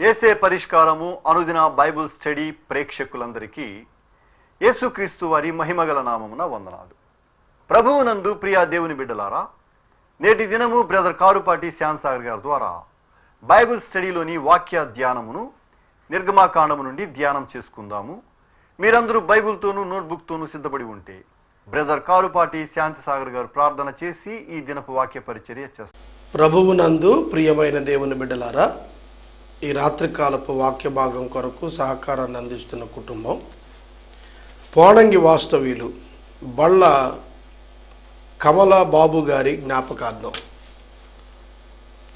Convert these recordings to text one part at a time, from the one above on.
ఏసే పరిష్కారము అనుదిన Bible study ప్రేక్షకులందరికీ యేసుక్రీస్తు వారి మహిమగల నామమున వందనాలు. ప్రభువునందు ప్రియా దేవుని బిడ్డలారా నేటి దినము బ్రదర్ కారుపాటి శ్యాన్సాగర్ గారి ద్వారా బైబిల్ స్టడీలోని వాక్య ధ్యానమును నిర్గమాకాండము నుండి ధ్యానం చేసుకుందాము. మీరందరూ బైబిల్తోనూ నోట్బుక్తోనూ సిద్ధపడి ఉంటే బ్రదర్ కారుపాటి శాంతిసాగర్ గారు ప్రార్థన చేసి ఈ దినపు వాక్య పరిచర్య చేస్తారు ప్రభువునందు ప్రియమైన దేవుని బిడ్డలారా ఈ రాత్రికాలపు వాక్య భాగం కొరకు సహకారాన్ని అందిస్తున్న కుటుంబం. పోనంగి వాస్తవ్యులు బళ్ళ కమల బాబు గారి జ్ఞాపకార్థం.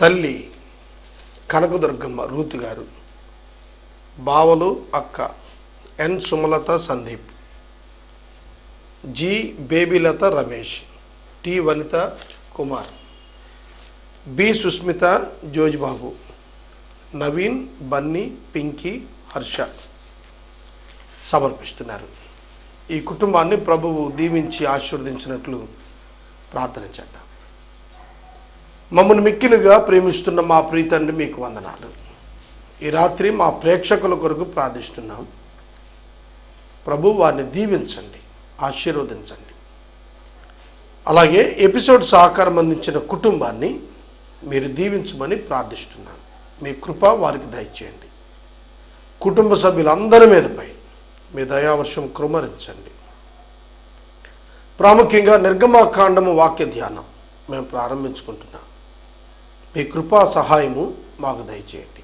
తల్లి కనకదుర్గమ్మ రూతు గారు. బావలు అక్క N Sumalatha Sandeep. G Babylatha Ramesh. T Vanitha Kumar. B Susmitha Jojbabu. Naveen Bunny Pinky Harsha సమర్పిస్తున్నారు. ఈ కుటుంబాన్ని ప్రభువు దీవించి ఆశీర్వదించినట్లు ప్రార్థన చేద్దాం. మమ్మల్ని మిక్కిలుగా ప్రేమిస్తున్న మా ప్రీతండ్రి మీకు వందనాలు. ఈ రాత్రి మా ప్రేక్షకుల కొరకు ప్రార్థిస్తున్నాం. ప్రభు వారిని దీవించండి ఆశీర్వదించండి. అలాగే ఎపిసోడ్ సహకారం అందించిన కుటుంబాన్ని మీరు దీవించమని ప్రార్థిస్తున్నాను మీ కృప వారికి దయచేయండి. కుటుంబ సభ్యులందరి మీదపై మీ దయావర్షం కృమరించండి ప్రాముఖ్యంగా నిర్గమాకాండము వాక్య ధ్యానం మేము ప్రారంభించుకుంటున్నాం. మీ కృపా సహాయము మాకు దయచేయండి.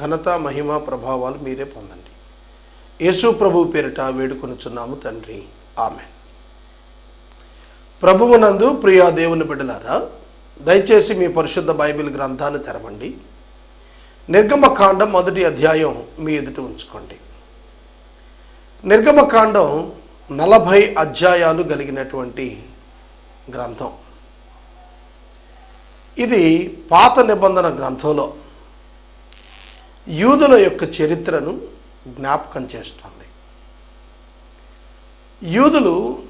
ఘనత మహిమ ప్రభావాలు మీరే పొందండి. యేసు ప్రభు పేరిట వేడుకొనుచున్నాము తండ్రి. ఆమె ప్రభువునందు ప్రియా దేవుని బిడ్డలారా దయచేసి మీ పరిశుద్ధ బైబిల్ గ్రంథాన్ని తెరవండి. నిర్గమకాండం మొదటి అధ్యాయం మీ ఎదుట ఉంచుకోండి. నిర్గమకాండం నలభై అధ్యాయాలు కలిగినటువంటి గ్రంథం. ఇది పాత నిబంధన గ్రంథంలో యూదుల యొక్క చరిత్రను జ్ఞాపకం చేస్తుంది. యూదులు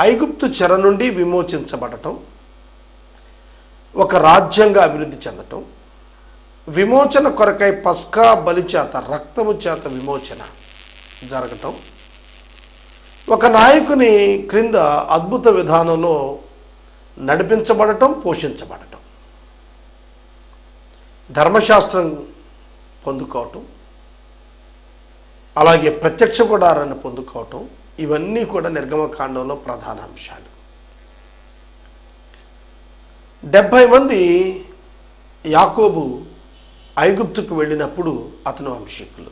ఐగుప్తు చెర నుండి విమోచించబడటం ఒక రాజ్యంగా అభివృద్ధి చెందటం విమోచన కొరకై పస్కా బలి చేత రక్తము చేత విమోచన జరగటం. ఒక నాయకుని క్రింద అద్భుత విధానంలో నడిపించబడటం పోషించబడటం. ధర్మశాస్త్రం పొందుకోవటం. అలాగే ప్రత్యక్ష గుడారాన్ని పొందుకోవటం. ఇవన్నీ కూడా నిర్గమకాండంలో ప్రధాన అంశాలు. డెబ్భై మంది యాకోబు ఐగుప్తుకు వెళ్ళినప్పుడు అతను వంశీకులు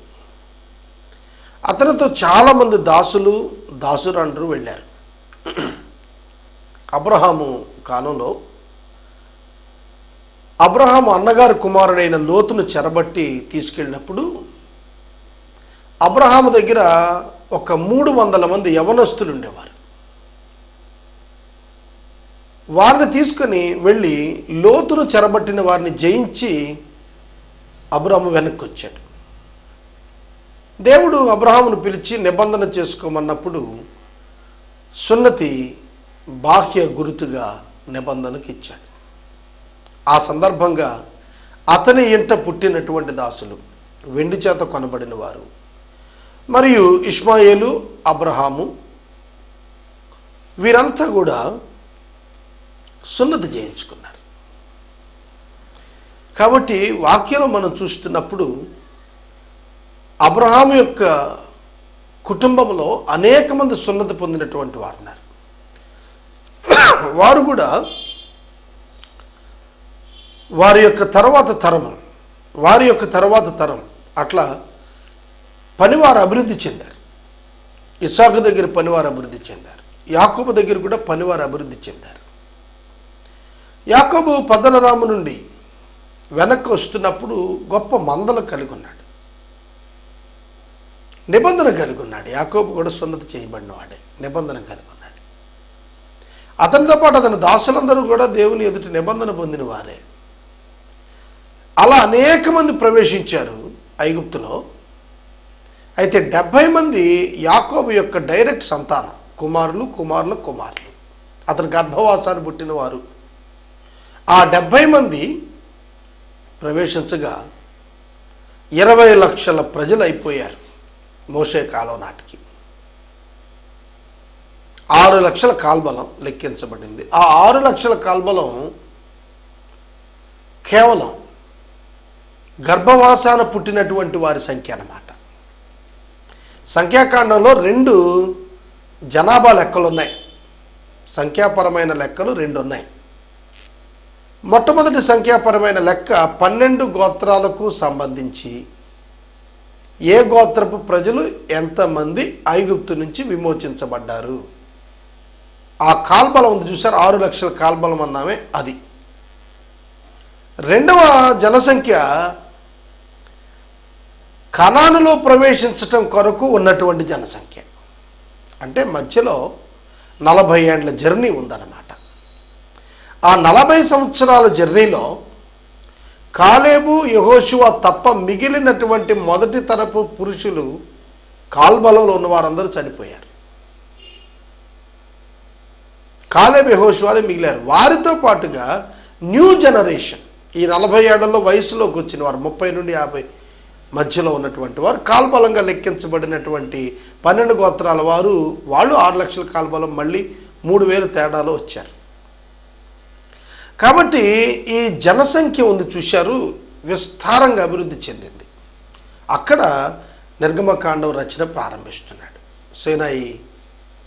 అతనితో చాలామంది దాసులు దాసురండ్రు వెళ్ళారు. అబ్రహాము కాలంలో అబ్రహాము అన్నగారి కుమారుడైన లోతును చెరబట్టి తీసుకెళ్ళినప్పుడు అబ్రహాము దగ్గర ఒక మూడు వందల మంది యవనస్తులు ఉండేవారు. వారిని తీసుకొని వెళ్ళి లోతును చెరబట్టిన వారిని జయించి అబ్రహం వెనక్కి వచ్చాడు దేవుడు అబ్రహామును పిలిచి నిబంధన చేసుకోమన్నప్పుడు సున్నతి బాహ్య గురుతుగా నిబంధనకి ఇచ్చాడు. ఆ సందర్భంగా అతని ఇంట పుట్టినటువంటి దాసులు వెండి చేత కొనబడిన వారు మరియు ఇస్మాయేలు అబ్రహాము వీరంతా కూడా సున్నతి చేయించుకున్నారు. కాబట్టి వాక్యంలో మనం చూస్తున్నప్పుడు అబ్రహాం యొక్క కుటుంబంలో అనేక మంది సున్నతి పొందినటువంటి వారు ఉన్నారు. వారు కూడా వారి యొక్క తర్వాత తరం వారి యొక్క తర్వాత తరం అట్లా పనివారు అభివృద్ధి చెందారు. ఇసాకు దగ్గర పనివారు అభివృద్ధి చెందారు. యాకోబు దగ్గర కూడా పనివారు అభివృద్ధి చెందారు. యాకోబు పదలరాము నుండి వెనక్కి వస్తున్నప్పుడు గొప్ప మందలు కలిగి ఉన్నాడు. నిబంధన కలిగి ఉన్నాడు. యాకోబు కూడా సున్నతి చేయబడిన వాడే నిబంధన కలిగి ఉన్నాడు. అతనితో పాటు అతని దాసులందరూ కూడా దేవుని ఎదుటి నిబంధన పొందిన వారే. అలా అనేక మంది ప్రవేశించారు ఐగుప్తులో. అయితే డెబ్భై మంది యాకోబు యొక్క డైరెక్ట్ సంతానం. కుమారులు కుమారుల కుమారులు. అతని గర్భవాసాన్ని పుట్టిన వారు ఆ డెబ్భై మంది ప్రవేశించగా ఇరవై లక్షల ప్రజలు అయిపోయారు మోసే కాలం నాటికి. ఆరు లక్షల కాల్బలం లెక్కించబడింది. ఆ ఆరు లక్షల కాల్బలం కేవలం గర్భవాసాన పుట్టినటువంటి వారి సంఖ్య అన్నమాట. సంఖ్యాకాండంలో రెండు జనాభా లెక్కలు ఉన్నాయి సంఖ్యాపరమైన లెక్కలు రెండు ఉన్నాయి మొట్టమొదటి సంఖ్యాపరమైన లెక్క పన్నెండు గోత్రాలకు సంబంధించి ఏ గోత్రపు ప్రజలు ఎంతమంది ఐగుప్తు నుంచి విమోచించబడ్డారు? ఆ కాల్బలం ఉంది చూసారు ఆరు లక్షల కాల్బలం అన్నామే అది. రెండవ జనసంఖ్య కణానులో ప్రవేశించటం కొరకు ఉన్నటువంటి జనసంఖ్య. అంటే మధ్యలో నలభై ఏండ్ల జర్నీ ఉందన్నమాట. ఆ నలభై సంవత్సరాల జర్నీలో కాలేబు యహోశువ తప్ప మిగిలినటువంటి మొదటి తరపు పురుషులు కాల్బలంలో ఉన్న వారందరూ చనిపోయారు. కాలేబు యహోశువాలే మిగిలారు. వారితో పాటుగా న్యూ జనరేషన్ ఈ నలభై ఏళ్ళలో వయసులోకి వచ్చిన వారు ముప్పై నుండి యాభై మధ్యలో ఉన్నటువంటి వారు కాల్బలంగా లెక్కించబడినటువంటి పన్నెండు గోత్రాల వారు వాళ్ళు ఆరు లక్షల కాల్బలం మళ్ళీ మూడు వేలు తేడాలో వచ్చారు. కాబట్టి ఈ జనసంఖ్య ఉంది చూశారు విస్తారంగా అభివృద్ధి చెందింది. అక్కడ నిర్గమకాండం రచన ప్రారంభిస్తున్నాడు. సేనాయి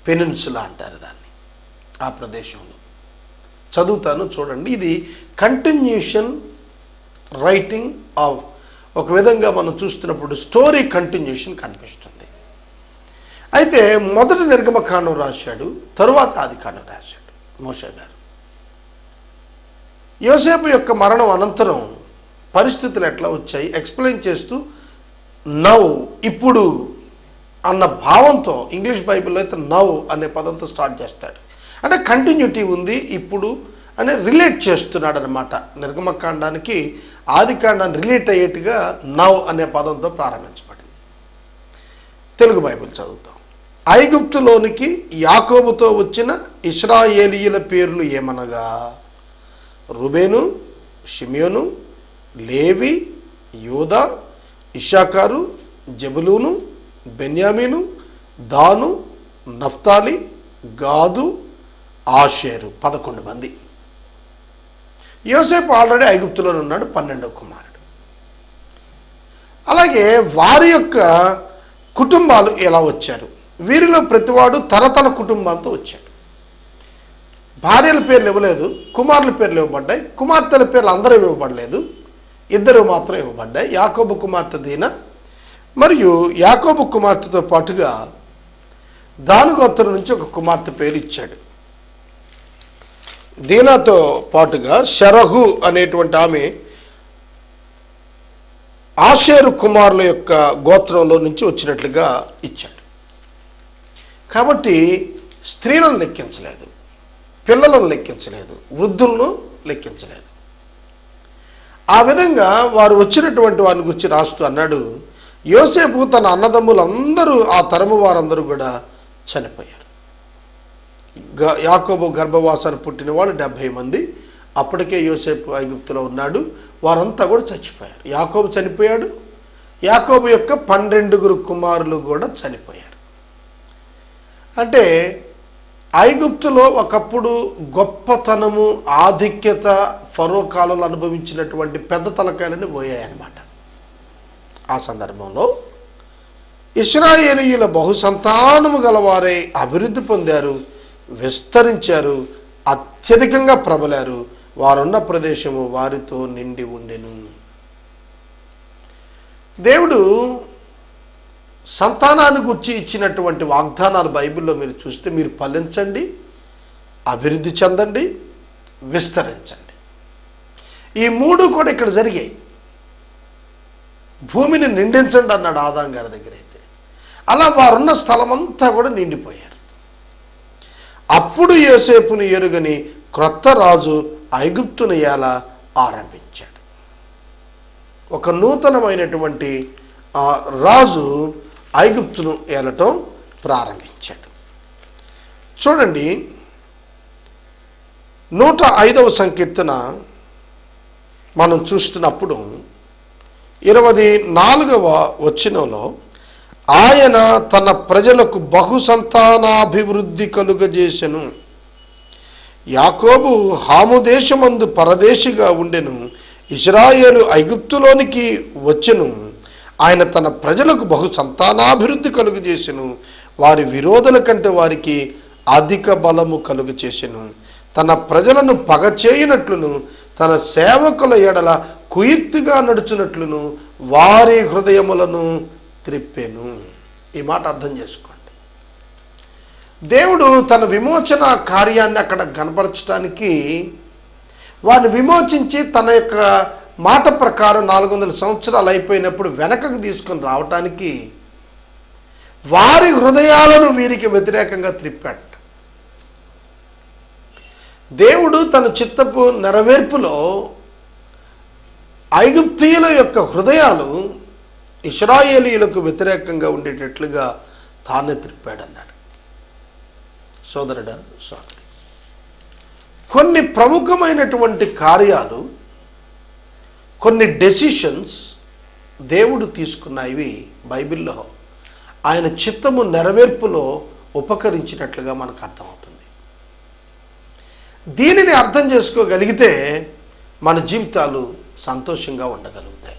పెనిన్సులా అంటారు దాన్ని ఆ ప్రదేశంలో. చదువుతాను చూడండి. ఇది కంటిన్యూషన్ రైటింగ్ ఆఫ్ ఒక విధంగా మనం చూస్తున్నప్పుడు స్టోరీ కంటిన్యూషన్ కనిపిస్తుంది. అయితే మొదటి నిర్గమకాండం రాశాడు తరువాత ఆదికాండం రాశాడు మోషే గారు. యోసేపు యొక్క మరణం అనంతరం పరిస్థితులు ఎట్లా వచ్చాయి? ఎక్స్ప్లెయిన్ చేస్తూ నవ్ ఇప్పుడు అన్న భావంతో ఇంగ్లీష్ బైబిల్లో అయితే నవ్ అనే పదంతో స్టార్ట్ చేస్తాడు. అంటే కంటిన్యూటీ ఉంది ఇప్పుడు అని రిలేట్ చేస్తున్నాడు అనమాట నిర్గమకాండానికి ఆదికాండాన్ని రిలేట్ అయ్యేట్టుగా నవ్ అనే పదంతో ప్రారంభించబడింది. తెలుగు బైబిల్ చదువుతాం. ఐగుప్తులోనికి యాకోబుతో వచ్చిన ఇస్రాయేలీయుల పేర్లు ఏమనగా? రుబేను షిమియోను లేవి యూదా ఇషాకారు జబులూను బెన్యామీను దాను నఫ్తాలి గాదు ఆషేరు పదకొండు మంది. యోసేపు ఆల్రెడీ ఐగుప్తులోనే ఉన్నాడు పన్నెండవ కుమారుడు. అలాగే వారి యొక్క కుటుంబాలు ఎలా వచ్చారు? వీరిలో ప్రతివాడు తరతర కుటుంబాలతో వచ్చాడు. భార్యల పేర్లు ఇవ్వలేదు కుమారుల పేర్లు ఇవ్వబడ్డాయి కుమార్తెల పేర్లు అందరూ ఇవ్వబడలేదు ఇద్దరు మాత్రం ఇవ్వబడ్డాయి. యాకోబు కుమార్తె దీన. మరియు యాకోబు కుమార్తెతో పాటుగా దానుగోత్రం నుంచి ఒక కుమార్తె పేరు ఇచ్చాడు. దీనాతో పాటుగా షరహు అనేటువంటి ఆమె ఆషేరు కుమారుల యొక్క గోత్రంలో నుంచి వచ్చినట్లుగా ఇచ్చాడు. కాబట్టి స్త్రీలను లెక్కించలేదు. పిల్లలను లెక్కించలేదు వృద్ధులను లెక్కించలేదు. ఆ విధంగా వారు వచ్చినటువంటి వారిని గురించి రాస్తూ అన్నాడు యోసేపు తన అన్నదమ్ములందరూ ఆ తరము వారందరూ కూడా చనిపోయారు. గ- యాకోబు గర్భవాసాన్ని పుట్టిన వాళ్ళు డెబ్భై మంది అప్పటికే యోసేపు ఐగుప్తులో ఉన్నాడు వారంతా కూడా చచ్చిపోయారు. యాకోబు చనిపోయాడు యాకోబు యొక్క పన్నెండుగురు కుమారులు కూడా చనిపోయారు. అంటే ఐగుప్తులో ఒకప్పుడు గొప్పతనము ఆధిక్యత ఫరో కాలంలో అనుభవించినటువంటి పెద్ద తలకాయలని పోయాయన్నమాట. ఆ సందర్భంలో ఇస్రాయేలీయుల బహుసంతానము గలవారై అభివృద్ధి పొందారు విస్తరించారు అత్యధికంగా ప్రబలారు. వారున్న ప్రదేశము వారితో నిండి ఉండెను. దేవుడు సంతానాన్ని గురించి ఇచ్చినటువంటి వాగ్దానాలు బైబిల్లో మీరు చూస్తే మీరు ఫలించండి అభివృద్ధి చెందండి విస్తరించండి. ఈ మూడు కూడా ఇక్కడ జరిగాయి. భూమిని నిండించండి అన్నాడు ఆదాం గారి దగ్గర అయితే. అలా వారున్న స్థలం అంతా కూడా నిండిపోయారు. అప్పుడు యోసేపుని ఎరుగని క్రొత్త రాజు ఐగుప్తుని ఎలా ఆరంభించాడు? ఒక నూతనమైనటువంటి ఆ, రాజు ఐగుప్తును ఏలటం ప్రారంభించాడు. చూడండి నూట ఐదవ సంకీర్తన మనం చూస్తున్నప్పుడు ఇరవై నాలుగవ వచ్చినలో ఆయన తన ప్రజలకు బహు సంతానాభివృద్ధి కలుగజేసెను. యాకోబు హాము దేశమందు పరదేశిగా ఉండెను. ఇస్రాయేలు ఐగుప్తులోనికి వచ్చెను. ఆయన తన ప్రజలకు బహు సంతానాభివృద్ధి కలుగు చేసెను. వారి విరోధుల కంటే వారికి అధిక బలము కలుగు చేసెను. తన ప్రజలను పగచేయనట్లును తన సేవకుల ఎడల కుయుక్తిగా నడుచునట్లును వారి హృదయములను త్రిప్పెను. ఈ మాట అర్థం చేసుకోండి. దేవుడు తన విమోచన కార్యాన్ని అక్కడ కనపరచడానికి వారిని విమోచించి తన యొక్క మాట ప్రకారం నాలుగు వందల సంవత్సరాలు అయిపోయినప్పుడు వెనకకు తీసుకొని రావటానికి వారి హృదయాలను వీరికి వ్యతిరేకంగా త్రిప్పాట. దేవుడు తన చిత్తపు నెరవేర్పులో ఐగుప్తీయుల యొక్క హృదయాలు ఇస్రాయేలీలకు వ్యతిరేకంగా ఉండేటట్లుగా తానే త్రిప్పాడన్నాడు. సోదరుడా సోదరి కొన్ని ప్రముఖమైనటువంటి కార్యాలు కొన్ని డెసిషన్స్ దేవుడు తీసుకున్నవి బైబిల్లో. ఆయన చిత్తము నెరవేర్పులో ఉపకరించినట్లుగా మనకు అర్థమవుతుంది. దీనిని అర్థం చేసుకోగలిగితే మన జీవితాలు సంతోషంగా ఉండగలుగుతాయి.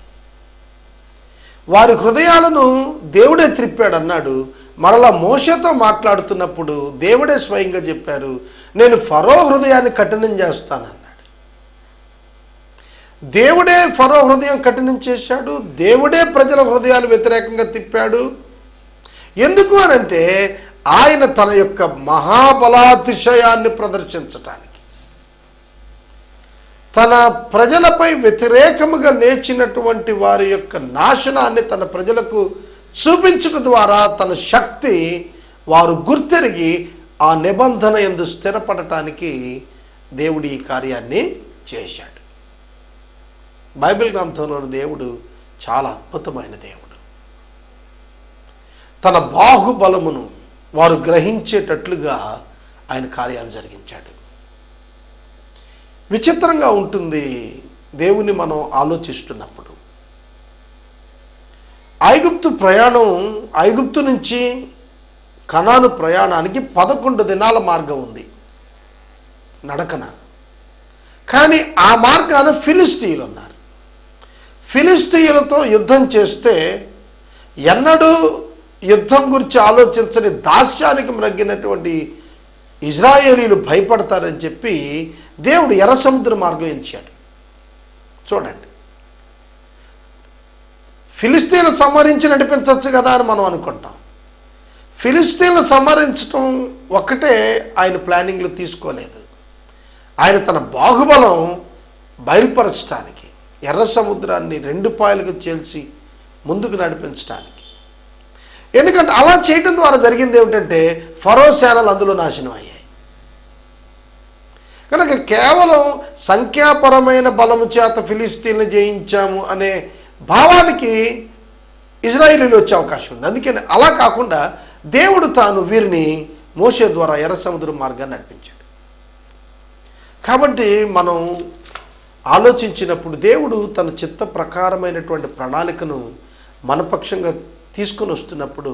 వారి హృదయాలను దేవుడే త్రిప్పాడన్నాడు. మరలా మోసతో మాట్లాడుతున్నప్పుడు దేవుడే స్వయంగా చెప్పారు నేను ఫరో హృదయాన్ని కఠినం చేస్తాను. దేవుడే ఫరో హృదయం కఠినం చేశాడు దేవుడే ప్రజల హృదయాలు వ్యతిరేకంగా తిప్పాడు. ఎందుకు అనంటే ఆయన తన యొక్క మహాబలాతిశయాన్ని ప్రదర్శించటానికి. తన ప్రజలపై వ్యతిరేకముగా లేచినటువంటి వారి యొక్క నాశనాన్ని తన ప్రజలకు చూపించడం ద్వారా తన శక్తి వారు గుర్తెరిగి ఆ నిబంధన ఎందు స్థిరపడటానికి దేవుడు ఈ కార్యాన్ని చేశాడు. బైబిల్ గ్రంథంలోని దేవుడు చాలా అద్భుతమైన దేవుడు. తన బాహుబలమును వారు గ్రహించేటట్లుగా ఆయన కార్యాలు జరిగించాడు. విచిత్రంగా ఉంటుంది దేవుని మనం ఆలోచిస్తున్నప్పుడు. ఐగుప్తు ప్రయాణం ఐగుప్తు నుంచి కణాను ప్రయాణానికి పదకొండు దినాల మార్గం ఉంది. నడకన. కానీ ఆ మార్గాన ఫిలిస్టీలు ఉన్నారు. ఫిలిస్తీయులతో యుద్ధం చేస్తే ఎన్నడూ యుద్ధం గురించి ఆలోచించని దాస్యానికి మ్రగ్గినటువంటి ఇజ్రాయేలీలు భయపడతారని చెప్పి దేవుడు ఎర్ర సముద్ర మార్గం ఎంచాడు. చూడండి. ఫిలిస్తీన్లు సంహరించి నడిపించవచ్చు కదా అని మనం అనుకుంటాం. ఫిలిస్తీన్లు సంహరించడం ఒక్కటే ఆయన ప్లానింగ్లు తీసుకోలేదు. ఆయన తన బాహుబలం బయలుపరచడానికి ఎర్ర సముద్రాన్ని రెండు పాయలుగా చేల్చి ముందుకు నడిపించడానికి. ఎందుకంటే అలా చేయటం ద్వారా జరిగింది ఏమిటంటే ఫరో సేనలు అందులో నాశనం అయ్యాయి. కనుక కేవలం సంఖ్యాపరమైన బలము చేత ఫిలిస్తీన్లు జయించాము అనే భావానికి ఇజ్రాయిలీలు వచ్చే అవకాశం ఉంది. అందుకని అలా కాకుండా దేవుడు తాను వీరిని మోసే ద్వారా ఎర్ర సముద్రం మార్గాన్ని నడిపించాడు. కాబట్టి మనం ఆలోచించినప్పుడు దేవుడు తన చిత్త ప్రకారమైనటువంటి ప్రణాళికను మనపక్షంగా తీసుకొని వస్తున్నప్పుడు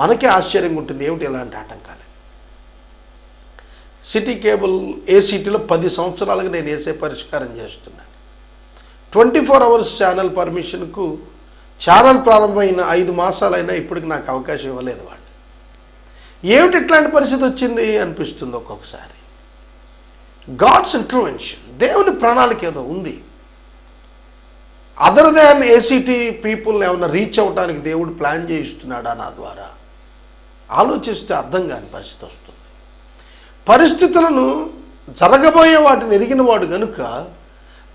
మనకే ఆశ్చర్యంగా ఉంటుంది ఏమిటి ఎలాంటి ఆటంకాలు. సిటీ కేబుల్ ఏ సిటీలో పది సంవత్సరాలుగా నేను వేసే పరిష్కారం చేస్తున్నాను. ట్వంటీ ఫోర్ అవర్స్ ఛానల్ పర్మిషన్కు ఛానల్ ప్రారంభమైన ఐదు మాసాలైనా ఇప్పటికి నాకు అవకాశం ఇవ్వలేదు వాళ్ళు. ఏమిటి ఇట్లాంటి పరిస్థితి వచ్చింది అనిపిస్తుంది ఒక్కొక్కసారి. గాడ్స్ ఇన్ఫ్లుయెన్షన్ దేవుని ప్రణాళిక ఏదో ఉంది. అదర్ దాన్ ఏసీటీ పీపుల్ ఏమైనా రీచ్ అవ్వడానికి దేవుడు ప్లాన్ చేయిస్తున్నాడా నా ద్వారా? ఆలోచిస్తే అర్థం కాని పరిస్థితి వస్తుంది. పరిస్థితులను జరగబోయే వాటిని ఎరిగిన వాడు కనుక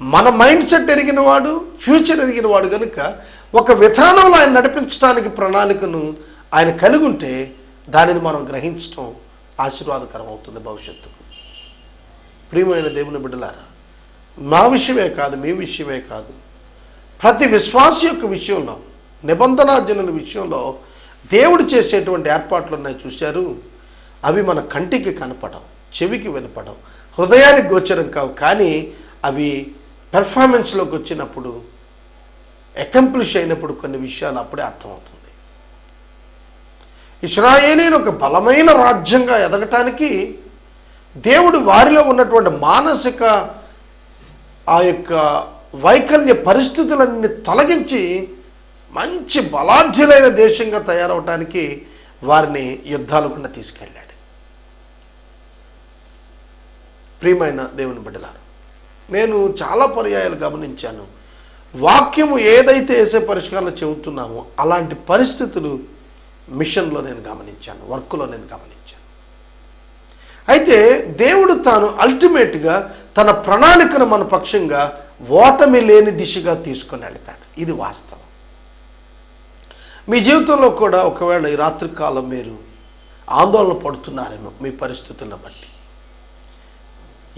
మన మైండ్ సెట్ ఎరిగిన వాడు ఫ్యూచర్ ఎరిగినవాడు కనుక ఒక విధానంలో ఆయన నడిపించడానికి ప్రణాళికను ఆయన కలిగి ఉంటే దానిని మనం గ్రహించడం ఆశీర్వాదకరం అవుతుంది భవిష్యత్తుకు. ప్రియమైన దేవుని బిడ్డలారా నా విషయమే కాదు మీ విషయమే కాదు. ప్రతి విశ్వాస యొక్క విషయంలో నిబంధనా జనుల విషయంలో దేవుడు చేసేటువంటి ఏర్పాట్లు ఉన్నాయి చూశారు. అవి మన కంటికి కనపడం చెవికి వినపడం హృదయానికి గోచరం కావు. కానీ అవి పెర్ఫార్మెన్స్లోకి వచ్చినప్పుడు అకంప్లిష్ అయినప్పుడు కొన్ని విషయాలు అప్పుడే అర్థమవుతుంది. ఇస్రాయేలీని ఒక బలమైన రాజ్యంగా ఎదగటానికి దేవుడు వారిలో ఉన్నటువంటి మానసిక ఆ యొక్క వైకల్య పరిస్థితులన్నీ తొలగించి మంచి బలాఢ్యులైన దేశంగా తయారవటానికి వారిని యుద్ధాలకుండా తీసుకెళ్ళాడు. ప్రియమైన దేవుని బిడ్డలారు నేను చాలా పర్యాయాలు గమనించాను. వాక్యము ఏదైతే వేసే పరిష్కారాలు చెబుతున్నామో అలాంటి పరిస్థితులు మిషన్లో నేను గమనించాను వర్క్లో నేను గమనించాను. అయితే దేవుడు తాను అల్టిమేట్గా తన ప్రణాళికను మన పక్షంగా ఓటమి లేని దిశగా తీసుకొని వెళ్తాడు. ఇది వాస్తవం. మీ జీవితంలో కూడా ఒకవేళ ఈ రాత్రికాలం మీరు ఆందోళన పడుతున్నారేమో మీ పరిస్థితులను బట్టి.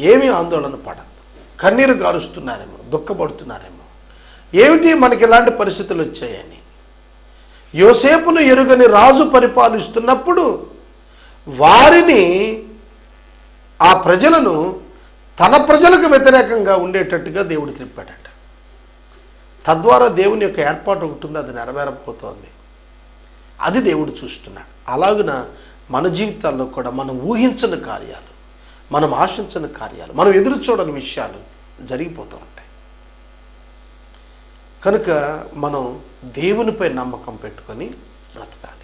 ఏమీ ఆందోళన పడద్దు. కన్నీరు గారుస్తున్నారేమో దుఃఖపడుతున్నారేమో. ఏమిటి మనకి ఇలాంటి పరిస్థితులు వచ్చాయని? యోసేపును ఎరుగని రాజు పరిపాలిస్తున్నప్పుడు వారిని ఆ ప్రజలను తన ప్రజలకు వ్యతిరేకంగా ఉండేటట్టుగా దేవుడు త్రిప్పాడట తద్వారా దేవుని యొక్క ఏర్పాటు ఒకటి అది నెరవేరపోతోంది అది దేవుడు చూస్తున్నాడు. అలాగున మన జీవితాల్లో కూడా మనం ఊహించని కార్యాలు మనం ఆశించని కార్యాలు మనం ఎదురు చూడని విషయాలు జరిగిపోతూ ఉంటాయి. కనుక మనం దేవునిపై నమ్మకం పెట్టుకొని బ్రతకాలి.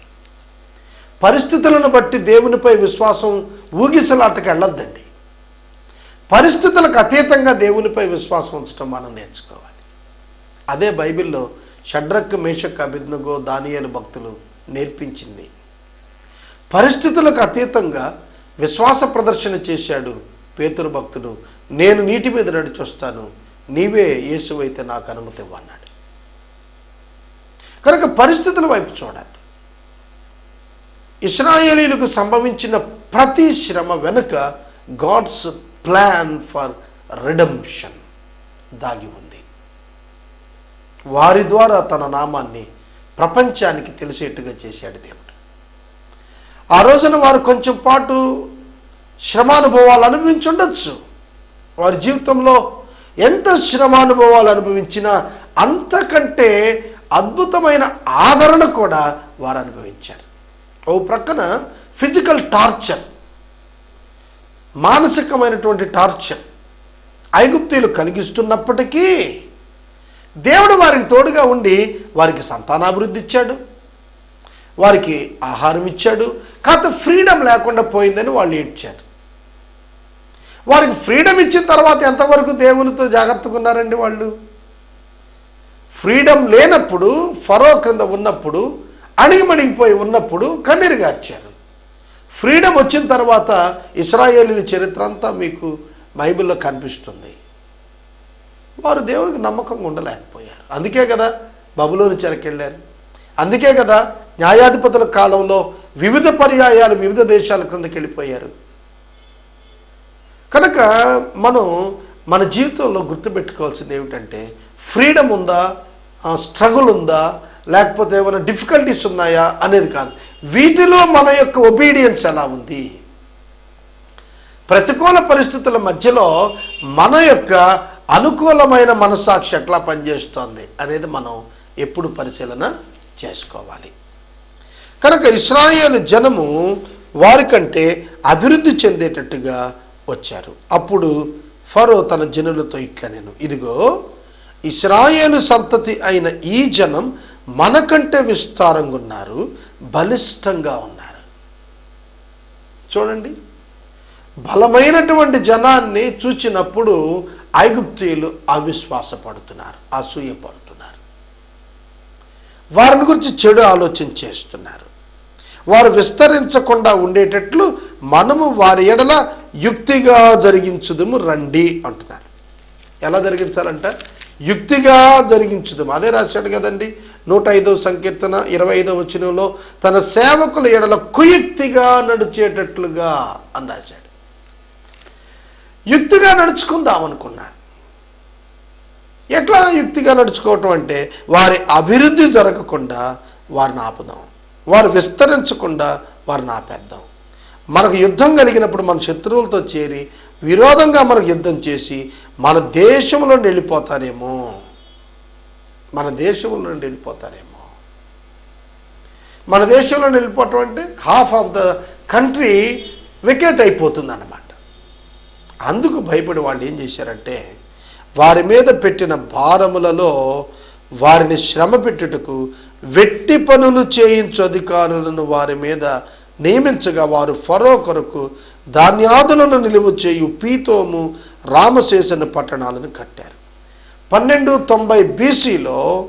పరిస్థితులను బట్టి దేవునిపై విశ్వాసం ఊగిసలాటకి వెళ్ళొద్దండి. పరిస్థితులకు అతీతంగా దేవునిపై విశ్వాసం ఉంచడం మనం నేర్చుకోవాలి. అదే బైబిల్లో షడ్రక్ మేషక్ అభిజ్ఞగో దానియలు భక్తులు నేర్పించింది. పరిస్థితులకు అతీతంగా విశ్వాస ప్రదర్శన చేశాడు పేతురు భక్తుడు. నేను నీటి మీద నడిచొస్తాను నీవే యేసువైతే నాకు అనుమతి ఇవ్వన్నాడు. కనుక పరిస్థితుల వైపు చూడాలి. ఇస్రాయేలీలకు సంభవించిన ప్రతి శ్రమ వెనుక గాడ్స్ ప్లాన్ ఫర్ రిడమ్షన్ దాగి ఉంది. వారి ద్వారా తన నామాన్ని ప్రపంచానికి తెలిసేట్టుగా చేశాడు దేవుడు. ఆ రోజున వారు కొంచెం పాటు శ్రమానుభవాలు అనుభవించుండొచ్చు. వారి జీవితంలో ఎంత శ్రమానుభవాలు అనుభవించినా అంతకంటే అద్భుతమైన ఆదరణ కూడా వారు అనుభవించారు. ఓ ప్రక్కన ఫిజికల్ టార్చర్ మానసికమైనటువంటి టార్చర్ ఐగుప్తీలు కలిగిస్తున్నప్పటికీ దేవుడు వారికి తోడుగా ఉండి వారికి సంతానాభివృద్ధి ఇచ్చాడు వారికి ఆహారం ఇచ్చాడు కాకపోతే ఫ్రీడమ్ లేకుండా పోయిందని వాళ్ళు ఏడ్చారు. వారికి ఫ్రీడమ్ ఇచ్చిన తర్వాత ఎంతవరకు దేవునితో జాగ్రత్తగా ఉన్నారండి వాళ్ళు? ఫ్రీడమ్ లేనప్పుడు ఫరో క్రింద ఉన్నప్పుడు అణిగిమణిగిపోయి ఉన్నప్పుడు కన్నీరు గార్చారు. ఫ్రీడమ్ వచ్చిన తర్వాత ఇస్రాయేలీల చరిత్ర అంతా మీకు బైబిల్లో కనిపిస్తుంది. వారు దేవునికి నమ్మకంగా ఉండలేకపోయారు. అందుకే కదా బబులోని చెరకెళ్ళారు. అందుకే కదా న్యాయాధిపతుల కాలంలో వివిధ పర్యాయాలు వివిధ దేశాల క్రిందకి వెళ్ళిపోయారు. కనుక మనం మన జీవితంలో గుర్తుపెట్టుకోవాల్సింది ఏమిటంటే ఫ్రీడమ్ ఉందా? స్ట్రగుల్ ఉందా? లేకపోతే ఏమైనా డిఫికల్టీస్ ఉన్నాయా అనేది కాదు. వీటిలో మన యొక్క ఒబీడియన్స్ ఎలా ఉంది? ప్రతికూల పరిస్థితుల మధ్యలో మన యొక్క అనుకూలమైన మనస్సాక్షి ఎట్లా పనిచేస్తోంది అనేది మనం ఎప్పుడు పరిశీలన చేసుకోవాలి. కనుక ఇస్రాయేల్ జనము వారికంటే అభివృద్ధి చెందేటట్టుగా వచ్చారు. అప్పుడు ఫరో తన జనులతో ఇట్లా నేను ఇదిగో ఇస్రాయేలు సంతతి అయిన ఈ జనం మనకంటే విస్తారంగా ఉన్నారు బలిష్టంగా ఉన్నారు. చూడండి బలమైనటువంటి జనాన్ని చూచినప్పుడు ఐగుప్తీయులు అవిశ్వాసపడుతున్నారు అసూయపడుతున్నారు. వారిని గురించి చెడు ఆలోచన చేస్తున్నారు. వారు విస్తరించకుండా ఉండేటట్లు మనము వారి ఎడల యుక్తిగా జరిగించుదము రండి అంటున్నారు. ఎలా జరిగించాలంటే? యుక్తిగా జరిగించుదాం. అదే రాశాడు కదండి నూట ఐదవ సంకీర్తన ఇరవై ఐదవ వచనంలో తన సేవకుల ఎడల కుయుక్తిగా నడిచేటట్లుగా అని రాశాడు. యుక్తిగా నడుచుకుందాం అనుకున్నారు. ఎట్లా యుక్తిగా నడుచుకోవటం అంటే వారి అభివృద్ధి జరగకుండా వారిని ఆపుదాం. వారు విస్తరించకుండా వారిని ఆపేద్దాం. మనకు యుద్ధం కలిగినప్పుడు మన శత్రువులతో చేరి విరోధంగా మనకు యుద్ధం చేసి మన దేశంలో వెళ్ళిపోతారేమో. మన దేశంలో నుండి వెళ్ళిపోతారేమో. మన దేశంలో వెళ్ళిపోవటం అంటే half of the country wicket అయిపోతుంది అన్నమాట అందుకు భయపడి వాళ్ళు ఏం చేశారంటే వారి మీద పెట్టిన భారములలో వారిని శ్రమ పెట్టుటకు వెట్టి పనులు చేయించు అధికారులను వారి మీద నియమించగా వారు ఫరో కొరకు ధాన్యాదులను నిలువ చేయు పీతోము రామశేషను పట్టణాలను కట్టారు. పన్నెండు తొంభై బీసీలో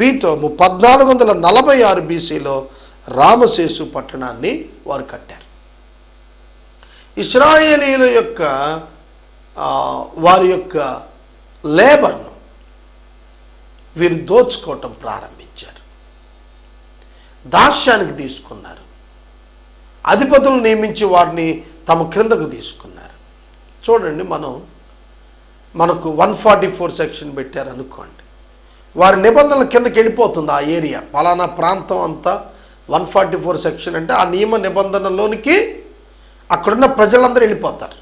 పీతోము పద్నాలుగు వందల నలభై ఆరు బీసీలో రామశేషు పట్టణాన్ని వారు కట్టారు. ఇస్రాయేలీల యొక్క వారి యొక్క లేబర్ను వీరు దోచుకోవటం ప్రారంభించారు. దాస్యానికి తీసుకున్నారు. అధిపతులు నియమించి వారిని తమ క్రిందకు తీసుకున్నారు. చూడండి మనం మనకు వన్ ఫార్టీ ఫోర్ సెక్షన్ పెట్టారనుకోండి. వారి నిబంధనల కిందకి వెళ్ళిపోతుంది ఆ ఏరియా. పలానా ప్రాంతం అంతా వన్ ఫార్టీ ఫోర్ సెక్షన్ అంటే ఆ నియమ నిబంధనలోనికి అక్కడున్న ప్రజలందరూ వెళ్ళిపోతారు.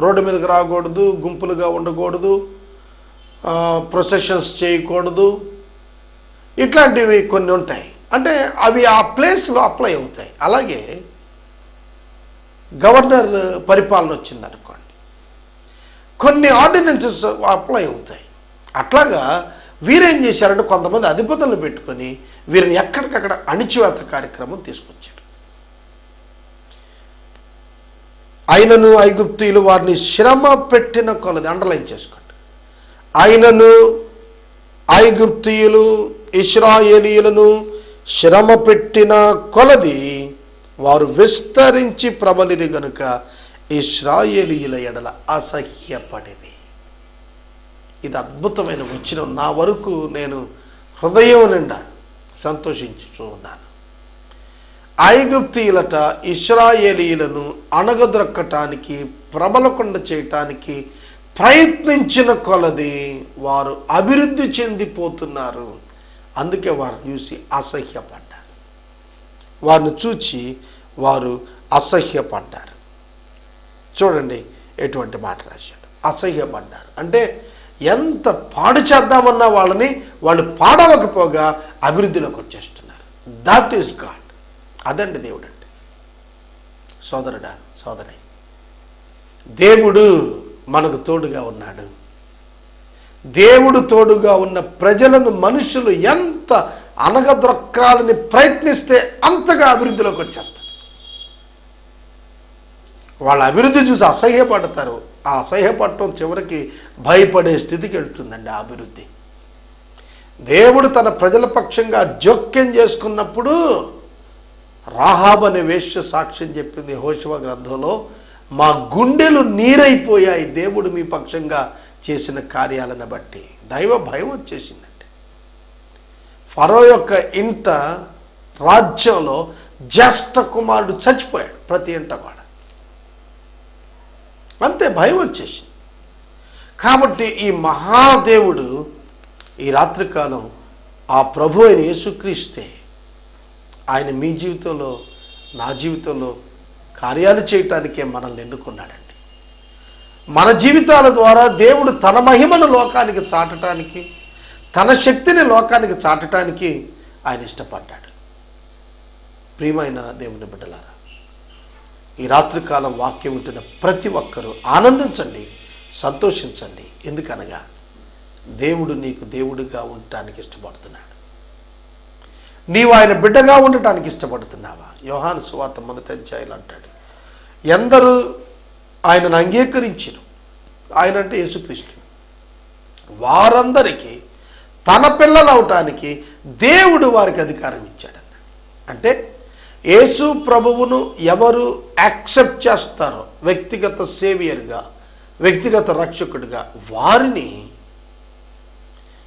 రోడ్డు మీదకి రాకూడదు గుంపులుగా ఉండకూడదు ప్రొసెషన్స్ చేయకూడదు. ఇట్లాంటివి కొన్ని ఉంటాయి. అంటే అవి ఆ ప్లేస్లో అప్లై అవుతాయి. అలాగే గవర్నర్ పరిపాలన వచ్చింది అనుకోండి. కొన్ని ఆర్డినెన్సెస్ అప్లై అవుతాయి. అట్లాగా వీరేం చేశారంటే కొంతమంది అధిపతులను పెట్టుకొని వీరిని ఎక్కడికక్కడ అణిచివేత కార్యక్రమం తీసుకొచ్చారు. ఆయనను ఐగుప్తీయులు వారిని శ్రమ పెట్టిన కొలది అండర్లైన్ చేసుకోండి. ఆయనను ఐగుప్తీయులు ఇస్రాయేలీలను శ్రమ పెట్టిన కొలది వారు విస్తరించి ప్రబలిని గనుక ఇస్రాయేలీయుల ఎడల అసహ్యపడిరి. ఇది అద్భుతమైన వచ్చిన నా వరకు నేను హృదయం నిండా సంతోషించుతూ ఉన్నాను. ఐగుప్తీయులట ఇస్రాయేలీయులను అణగదొక్కటానికి ప్రబలకొండ చేయటానికి ప్రయత్నించిన కొలది వారు అభివృద్ధి చెందిపోతున్నారు. అందుకే వారిని చూసి అసహ్యపడ్డారు. వారిని చూచి వారు అసహ్యపడ్డారు. చూడండి ఎటువంటి మాట రాశాడు. అసహ్యపడ్డారు. అంటే ఎంత పాడు చేద్దామన్నా వాళ్ళని వాళ్ళు పాడవకపోగా అభివృద్ధిలోకి వచ్చేస్తున్నారు. దట్ ఈస్ గాడ్ అదండి దేవుడు అంటే సోదరుడా సోదరి దేవుడు మనకు తోడుగా ఉన్నాడు. దేవుడు తోడుగా ఉన్న ప్రజలను మనుషులు ఎంత అనగదొక్కాలని ప్రయత్నిస్తే అంతగా అభివృద్ధిలోకి వచ్చేస్తారు వాళ్ళ అభివృద్ధి చూసి అసహ్యపడతారు. ఆ అసహ్యపడటం చివరికి భయపడే స్థితికి వెళ్తుందండి ఆ అభివృద్ధి. దేవుడు తన ప్రజల పక్షంగా జోక్యం చేసుకున్నప్పుడు రాహాబ్ అనే వేష్య సాక్ష్యం చెప్పింది హోషవ గ్రంథంలో మా గుండెలు నీరైపోయాయి దేవుడు మీ పక్షంగా చేసిన కార్యాలను బట్టి. దైవ భయం వచ్చేసింది. ఫరో యొక్క ఇంట రాజ్యంలో జ్యేష్ఠ కుమారుడు చచ్చిపోయాడు ప్రతి ఇంట కూడా. అంతే భయం వచ్చేసింది. కాబట్టి ఈ మహాదేవుడు ఈ రాత్రికాలం ఆ ప్రభు అయిన యేసుక్రీస్తే ఆయన మీ జీవితంలో నా జీవితంలో కార్యాలు చేయటానికే మనల్ని ఎన్నుకున్నాడండి. మన జీవితాల ద్వారా దేవుడు తన మహిమను లోకానికి చాటటానికి తన శక్తిని లోకానికి చాటటానికి ఆయన ఇష్టపడ్డాడు. ప్రియమైన దేవుని బిడ్డలారా ఈ రాత్రికాలం వాక్యం వింటున్న ప్రతి ఒక్కరూ ఆనందించండి సంతోషించండి. ఎందుకనగా దేవుడు నీకు దేవుడిగా ఉండటానికి ఇష్టపడుతున్నాడు. నీవు ఆయన బిడ్డగా ఉండటానికి ఇష్టపడుతున్నావా? యోహాను సువార్త మొదటి అధ్యాయులు అంటాడు ఎందరూ ఆయనను అంగీకరించరు. ఆయన అంటే యేసుక్రీస్తు. వారందరికీ తన పిల్లలు అవటానికి దేవుడు వారికి అధికారం ఇచ్చాడు అంటే యేసు ప్రభువును ఎవరు యాక్సెప్ట్ చేస్తారో వ్యక్తిగత సేవియర్గా వ్యక్తిగత రక్షకుడిగా వారిని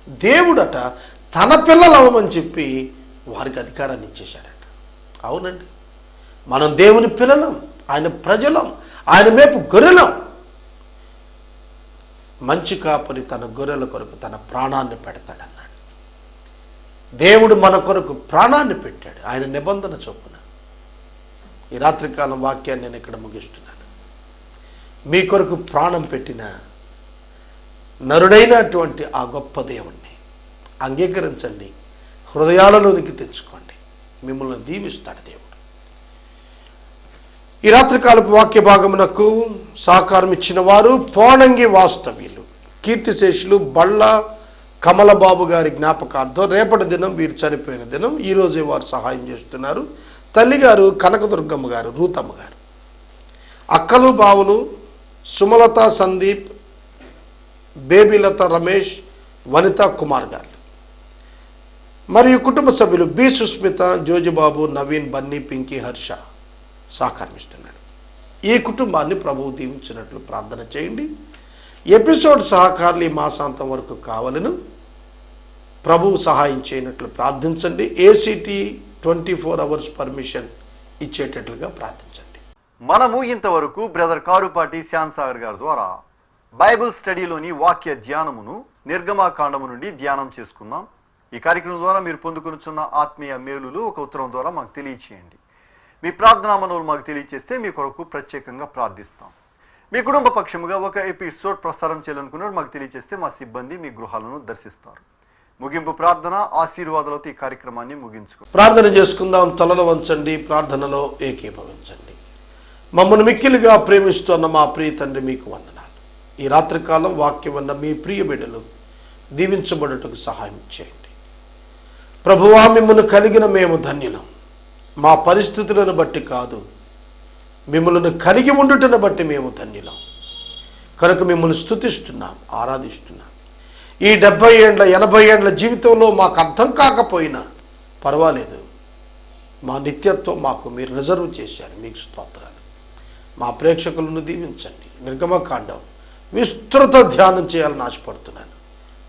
దేవుడట తన పిల్లలు అవ్వమని చెప్పి వారికి అధికారాన్ని ఇచ్చేశాడట. అవునండి. మనం దేవుని పిల్లలం ఆయన ప్రజలం ఆయన మేపు గొర్రెలం. మంచి కాపరి తన గొర్రెల కొరకు తన ప్రాణాన్ని పెడతాడన్నాడు. దేవుడు మన కొరకు ప్రాణాన్ని పెట్టాడు. ఆయన నిబంధన చొప్పున. ఈ రాత్రికాలం వాక్యాన్ని నేను ఇక్కడ ముగిస్తున్నాను. మీ కొరకు ప్రాణం పెట్టిన నరుడైనటువంటి ఆ గొప్ప దేవుణ్ణి అంగీకరించండి. హృదయాలలోనికి తెచ్చుకోండి. మిమ్మల్ని దీవిస్తాడు దేవుడు. ఈ రాత్రికాలపు వాక్య భాగమునకు సహకారం ఇచ్చిన వారు పోనంగి వాస్తవ్యులు కీర్తిశేషులు బళ్ళ కమలబాబు గారి జ్ఞాపకార్థం రేపటి దినం వీరు చనిపోయిన దినం ఈరోజే వారు సహాయం చేస్తున్నారు. తల్లిగారు కనకదుర్గమ్మ గారు రూతమ్మ గారు. అక్కలు బావులు సుమలత సందీప్ బేబీలత రమేష్ వనిత కుమార్ గారు. మరియు కుటుంబ సభ్యులు బి సుస్మిత జోజిబాబు నవీన్ బన్నీ పింకీ హర్ష. సహకరిస్తున్నారు ఈ కుటుంబాన్ని ప్రభువు దీవించినట్లు ప్రార్థన చేయండి. ఎపిసోడ్ సహకారులు ఈ మాసాంతం వరకు కావాలను ప్రభువు సహాయం చేయనట్లు ప్రార్థించండి. ACT twenty four hours permission ఇచ్చేటట్లుగా ప్రార్థించండి. మనము ఇంతవరకు బ్రదర్ కారుపాటి శ్యామ్ సాగర్ గారి ద్వారా బైబిల్ స్టడీలోని వాక్య ధ్యానమును నిర్గమాకాండము నుండి ధ్యానం చేసుకున్నాం. ఈ కార్యక్రమం ద్వారా మీరు పొందుకునిచున్న ఆత్మీయ మేలులు ఒక ఉత్తరం ద్వారా మాకు తెలియచేయండి. మీ ప్రార్థనామనులు మాకు తెలియచేస్తే మీ కొరకు ప్రత్యేకంగా ప్రార్థిస్తాం. మీ కుటుంబ పక్షముగా ఒక ఎపిసోడ్ ప్రసారం చేయాలనుకున్నారు మాకు తెలియచేస్తే మా సిబ్బంది మీ గృహాలను దర్శిస్తారు. ముగింపు ప్రార్థన ఆశీర్వాదాలతో ఈ కార్యక్రమాన్ని ముగించుకో ప్రార్థన చేసుకుందాం తలలు వంచండి ప్రార్థనలో ఏకీభవించండి. మమ్మల్ని మిక్కిలుగా ప్రేమిస్తున్న మా ప్రియ తండ్రి మీకు వందనాలు. ఈ రాత్రికాలం వాక్యం ఉన్న మీ ప్రియ బిడ్డలు దీవించబడుటకు సహాయం చేయండి. ప్రభువా మిమ్మల్ని కలిగిన మేము ధన్యులం. మా పరిస్థితులను బట్టి కాదు మిమ్మల్ని కలిగి ఉండుటను బట్టి మేము ధన్యులం. కనుక మిమ్మల్ని స్తుతిస్తున్నాం ఆరాధిస్తున్నాం. ఈ డెబ్బై ఏండ్ల ఎనభై ఏండ్ల జీవితంలో మాకు అర్థం కాకపోయినా పర్వాలేదు. మా నిత్యత్వం మాకు మీరు రిజర్వ్ చేశారు మీకు స్తోత్రాలు. మా ప్రేక్షకులను దీవించండి. నిర్గమకాండం విస్తృత ధ్యానం చేయాలని ఆశపడుతున్నాను.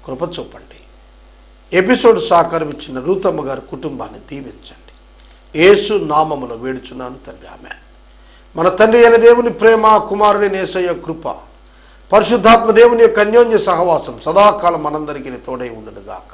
కృప చూపండి. ఎపిసోడ్ సహకారం ఇచ్చిన రూతమ్మ గారి కుటుంబాన్ని దీవించండి. యేసు నామములు వేడుచున్నాను తండ్రి. ఆమె మన తండ్రి అయిన దేవుని ప్రేమ కుమారుని నేసయ్య కృప పరిశుద్ధాత్మ దేవుని యొక్క అన్యోన్య సహవాసం సదాకాలం మనందరికీ తోడై ఉండును గాక